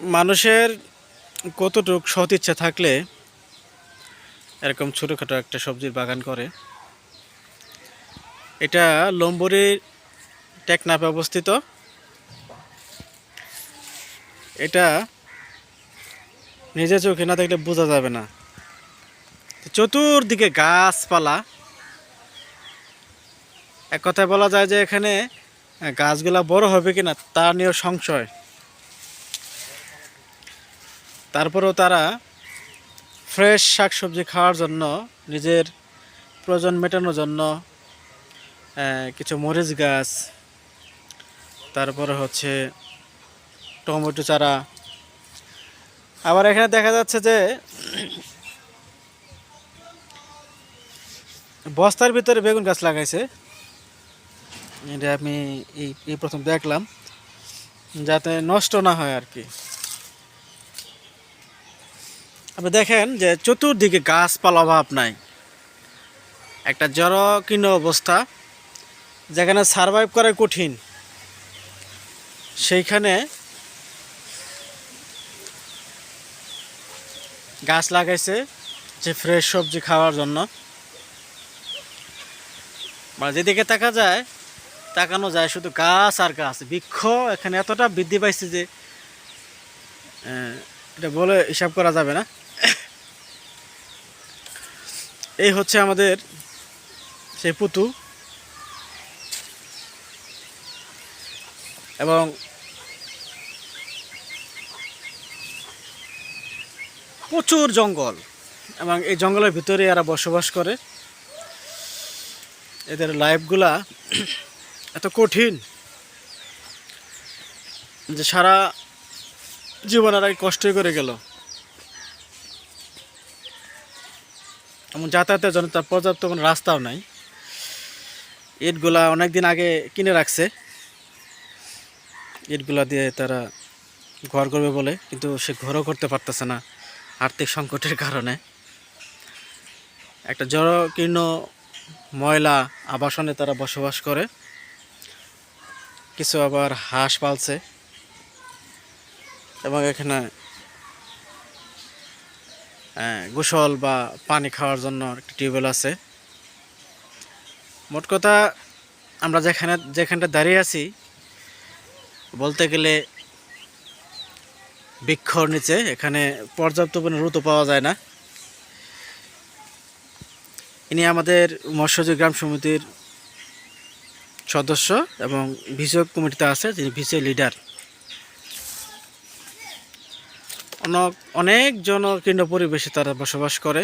মানুষের কতটুক সৎ ইচ্ছা থাকলে এরকম ছোটোখাটো একটা সবজির বাগান করে। এটা লম্বরির টেকনাপে অবস্থিত। এটা নিজে চোখে না দেখলে বোঝা যাবে না। চতুর্দিকে গাছপালা। এক কথায় বলা যায় যে এখানে গাছগুলা বড় হবে কিনা তা নিয়েও সংশয়। তারপরেও তারা ফ্রেশ শাকসবজি খাওয়ার জন্য, নিজের প্রয়োজন মেটানোর জন্য কিছু মরিচ গাছ, তারপরে হচ্ছে টমেটো চারা। আবার এখানে দেখা যাচ্ছে যে বস্তার ভিতরে বেগুন গাছ লাগাইছে। এটা আমি এই এই প্রথম দেখলাম, যাতে নষ্ট না হয় আর কি। আপনি দেখেন যে চতুর্দিকে গাছপালা অভাব নাই। একটা জড়কীর্ণ অবস্থা, যেখানে সারভাইভ করা কঠিন। সেইখানে গাছ লাগাইছে যে ফ্রেশ সবজি খাওয়ার জন্য। মানে যেদিকে তাকা যায়, তাকানো যায় শুধু গাছ আর গাছ। বৃক্ষ এখানে এতটা বৃদ্ধি পাইছে যে এটা বলে হিসাব করা যাবে না। এই হচ্ছে আমাদের সেই পুতু। এবং প্রচুর জঙ্গল, এবং এই জঙ্গলের ভিতরে এরা বসবাস করে। এদের লাইফগুলা এত কঠিন যে সারা জীবন আর কষ্টই করে গেল। এমন যাতায়াতের জন্য তার পর্যাপ্ত কোনো রাস্তাও নাই। ইটগুলা অনেক দিন আগে কিনে রাখছে। ইটগুলা দিয়ে তারা ঘর করবে বলে, কিন্তু সে ঘরও করতে পারতেছে না আর্থিক সংকটের কারণে। একটা জড়কীর্ণ ময়লা আবাসনে তারা বসবাস করে। কিছু আবার হাঁস পালছে। এবং এখানে গোসল বা পানি খাওয়ার জন্য একটা টিউবওয়েল আছে। মোট কথা, আমরা যেখানে যেখানটা দাঁড়িয়ে আছি, বলতে গেলে বৃক্ষর নিচে, এখানে পর্যাপ্ত পরিমাণে রুতো পাওয়া যায় না। ইনি আমাদের মৎস্যজী গ্রাম সমিতির সদস্য এবং ভিসিও কমিটিতে আছে, যিনি ভিসিও লিডার। অনেক অনেক জনকীর্ণ পরিবেশে তারা বসবাস করে।